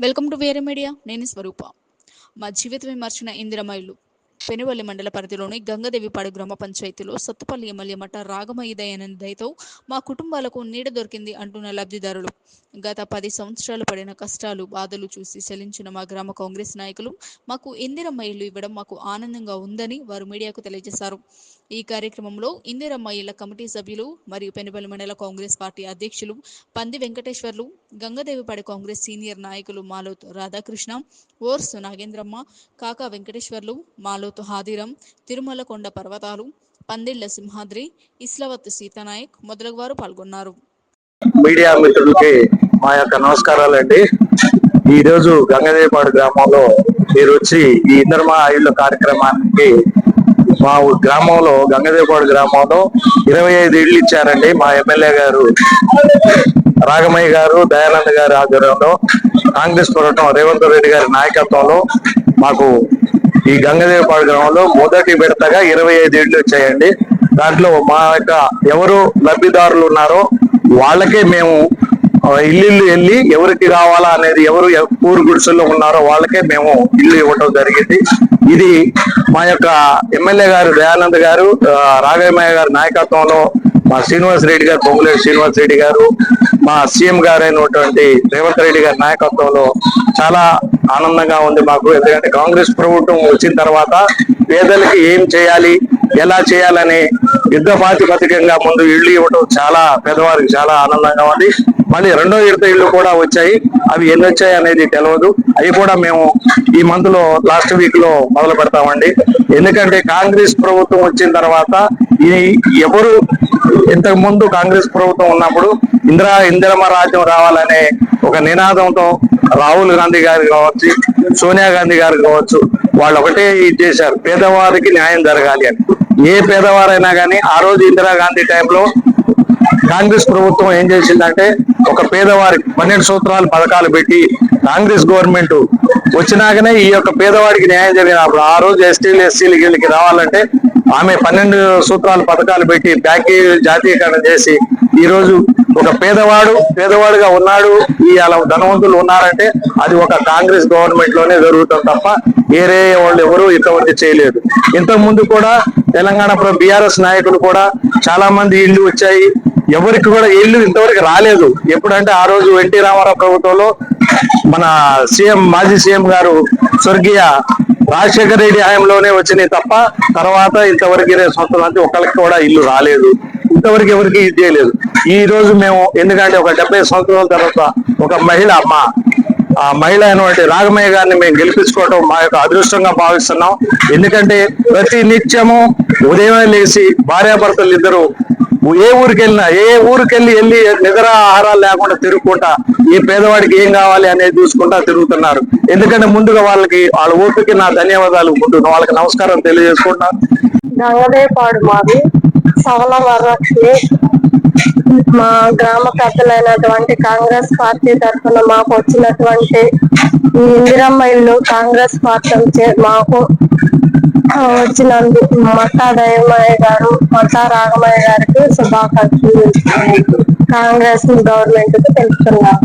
Welcome to వేరే media నేను స్వరూప. మా జీవిత విమర్శన ఇందిరమైలు పెనువల్లి మండల పరిధిలోని గంగదేవిపాడు గ్రామ పంచాయతీలో సత్తుపల్లి ఎమ్మెల్యే మఠ రాగమయ్య దయతో మా కుటుంబాలకు నీడ దొరికింది అంటున్న లబ్ధిదారులు. గత పది సంవత్సరాలు పడిన కష్టాలు బాధలు చూసి చలించిన మా గ్రామ కాంగ్రెస్ నాయకులు మాకు ఇందిరమ్మ ఇల్లు ఇవ్వడం మాకు ఆనందంగా ఉందని వారు మీడియాకు తెలియజేశారు. ఈ కార్యక్రమంలో ఇందిరమ్మ ఇళ్ళ కమిటీ సభ్యులు మరియు పెనుబలి మండల కాంగ్రెస్ పార్టీ అధ్యక్షులు పంది వెంకటేశ్వర్లు గంగదేవిపాడి కాంగ్రెస్ సీనియర్ నాయకులు మాలోత్ రాధాకృష్ణ ఓర్సు నాగేంద్రమ్మ కాకా వెంకటేశ్వర్లు మాలోత్ హాదిరం తిరుమల కొండ పర్వతాలు పందిళ్ళ సింహాద్రి ఇస్లవత్ సీతనాయక్ మొదలగు వారు పాల్గొన్నారు. మీడియా మిత్రులకి మా యొక్క నమస్కారాలండి ఈ రోజు గంగదేపాడు గ్రామంలో మీరు వచ్చి ఈ ఇందర్మా ఆయుళ్ళ కార్యక్రమానికి మా ఊ- గ్రామంలో గంగదేపాడు గ్రామంలో ఇరవై ఐదు ఇళ్ళు ఇచ్చారండి మా ఎమ్మెల్యే గారు రాగమయ్య గారు దయానంద్ గారి ఆధ్వర్యంలో. కాంగ్రెస్ ప్రభుత్వం రేవంత్ రెడ్డి గారి నాయకత్వంలో మాకు ఈ గంగదేవపాడు గ్రామంలో మొదటి విడతగా ఇరవై ఐదు ఇళ్ళు వచ్చాయండి. దాంట్లో మా యొక్క ఎవరు లబ్ధిదారులు ఉన్నారో వాళ్ళకే మేము ఇల్లు వెళ్ళి ఎవరికి కావాలా అనేది ఎవరు ఎ- ఊరు గుడిసెల్లో ఉన్నారో వాళ్ళకే మేము ఇల్లు ఇవ్వటం జరిగింది. ఇది మా యొక్క ఎమ్మెల్యే గారు దయానంద్ గారు రాఘవమయ్య గారి నాయకత్వంలో మా శ్రీనివాస్ రెడ్డి గారు పొంగులేటి శ్రీనివాస్ రెడ్డి గారు మా సీఎం గారు అయినటువంటి రేవంత్ రెడ్డి గారి నాయకత్వంలో చాలా ఆనందంగా ఉంది మాకు. ఎందుకంటే కాంగ్రెస్ ప్రభుత్వం వచ్చిన తర్వాత పేదలకి ఏం చేయాలి ఎలా చేయాలని యుద్ధ ప్రాతిపదికంగా ముందు ఇళ్ళు ఇవ్వడం చాలా పేదవారికి చాలా ఆనందంగా ఉంది. మళ్ళీ రెండో విడత ఇళ్ళు కూడా వచ్చాయి. అవి ఎన్ని వచ్చాయి అనేది తెలియదు అవి కూడా మేము ఈ మంత్లో లాస్ట్ వీక్లో మొదలు పెడతామండి. ఎందుకంటే కాంగ్రెస్ ప్రభుత్వం వచ్చిన తర్వాత ఈ ఎవరు ఇంతకు ముందు కాంగ్రెస్ ప్రభుత్వం ఉన్నప్పుడు ఇందిరా ఇందిరమ రాజ్యం రావాలనే ఒక నినాదంతో రాహుల్ గాంధీ గారు కావచ్చు సోనియా గాంధీ గారు కావచ్చు వాళ్ళు ఒకటే ఇది చేశారు. పేదవారికి న్యాయం జరగాలి అని. ఏ పేదవారైనా కానీ ఆ రోజు ఇందిరాగాంధీ టైంలో కాంగ్రెస్ ప్రభుత్వం ఏం చేసిందంటే ఒక పేదవారికి పన్నెండు సూత్రాలు పథకాలు పెట్టి కాంగ్రెస్ గవర్నమెంట్ వచ్చినాకనే ఈ యొక్క పేదవాడికి న్యాయం జరిగినప్పుడు ఆ రోజు ఎస్టీలు ఎస్సీలు వీళ్ళకి రావాలంటే ఆమె పన్నెండు సూత్రాలు పథకాలు పెట్టి ప్యాకేజ్ జాతీయకరణ చేసి ఈ రోజు ఒక పేదవాడు పేదవాడుగా ఉన్నాడు ఈ అలా ధనవంతులు ఉన్నారంటే అది ఒక కాంగ్రెస్ గవర్నమెంట్లోనే జరుగుతుంది తప్ప వేరే వాళ్ళు ఎవరు ఇంతవరకు చేయలేదు. ఇంతకు ముందు కూడా తెలంగాణ బీఆర్ఎస్ నాయకులు కూడా చాలా మంది ఇల్లు వచ్చాయి. ఎవరికి కూడా ఇల్లు ఇంతవరకు రాలేదు. ఎప్పుడంటే ఆ రోజు ఎన్టీ రామారావు ప్రభుత్వంలో మన సీఎం మాజీ సీఎం గారు స్వర్గీయ రాజశేఖర రెడ్డి హయాంలోనే వచ్చినాయి తప్ప తర్వాత ఇంతవరకు ఇరవై అంటే నుంచి ఒకరికి కూడా ఇల్లు రాలేదు. ఇంతవరకు ఎవరికి ఇది చేయలేదు. ఈ రోజు మేము ఎందుకంటే ఒక డెబ్బై సంవత్సరాల తర్వాత ఒక మహిళ మా ఆ మహిళ అయినటువంటి రాగమయ్య గారిని మేము గెలిపించుకోవడం మా యొక్క అదృష్టంగా భావిస్తున్నాం. ఎందుకంటే ప్రతి నిత్యము ఉదయమే లేచి భార్యాభర్తలు ఇద్దరు ఏ ఊరికి వెళ్ళినా ఏ ఊరికి వెళ్ళి వెళ్ళి నిద్ర ఆహారాలు లేకుండా తిరుగుకుంటా ఈ పేదవాడికి ఏం కావాలి అనేది చూసుకుంటా తిరుగుతున్నారు. ఎందుకంటే ముందుగా వాళ్ళకి వాళ్ళ ఊరికి నా ధన్యవాదాలు ముందు వాళ్ళకి నమస్కారం తెలియజేసుకుంటున్నాను. నవోదయపాడు మాది. సవల వరలక్ష్మి మా గ్రామ పెద్దలైనటువంటి కాంగ్రెస్ పార్టీ తరఫున మాకు వచ్చినటువంటి ఈ ఇందిరమ్మ ఇల్లు కాంగ్రెస్ పార్టీ చే- మాకు వచ్చిన వచ్చినందుకు మట్టా దయమయ్య గారు మట్టా రాగమయ్య గారికి శుభాకాంక్షలు కాంగ్రెస్ గవర్నమెంట్కి తెలుపుతున్నాను